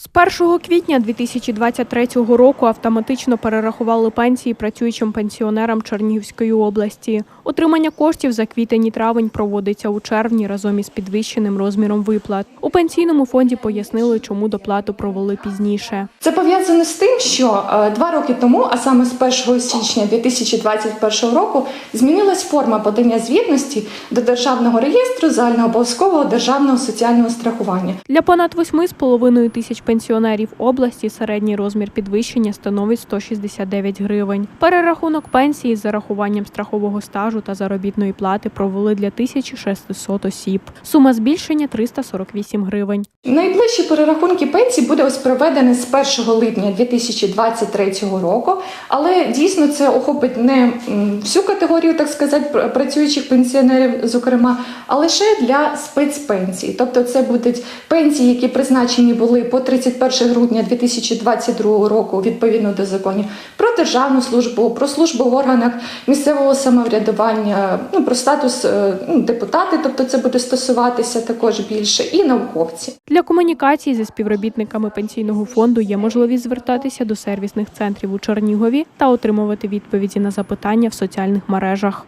З 1 квітня 2023 року автоматично перерахували пенсії працюючим пенсіонерам Чернігівської області. Отримання коштів за квітень і травень проводиться у червні разом із підвищеним розміром виплат. У пенсійному фонді пояснили, чому доплату провели пізніше. Це пов'язано з тим, що е, два роки тому, а саме з 1 січня 2021 року, змінилась форма подання звітності до державного реєстру загальнообов'язкового державного соціального страхування. Для понад 8,5 тисяч пенсіонерів області середній розмір підвищення становить 169 гривень. Перерахунок пенсії з зарахуванням страхового стажу та заробітної плати провели для 1600 осіб. Сума збільшення 348 гривень. Найближчі перерахунки пенсій буде ось проведені з 1 липня 2023 року, але дійсно це охопить не всю категорію, так сказати, працюючих пенсіонерів, зокрема, а лише для спецпенсій. Тобто це будуть пенсії, які призначені були по 31 грудня 2022 року відповідно до законів про державну службу, про службу в органах місцевого самоврядування, ну про статус е, ну, депутати, тобто це буде стосуватися також більше, і науковці. Для комунікації зі співробітниками пенсійного фонду є можливість звертатися до сервісних центрів у Чернігові та отримувати відповіді на запитання в соціальних мережах.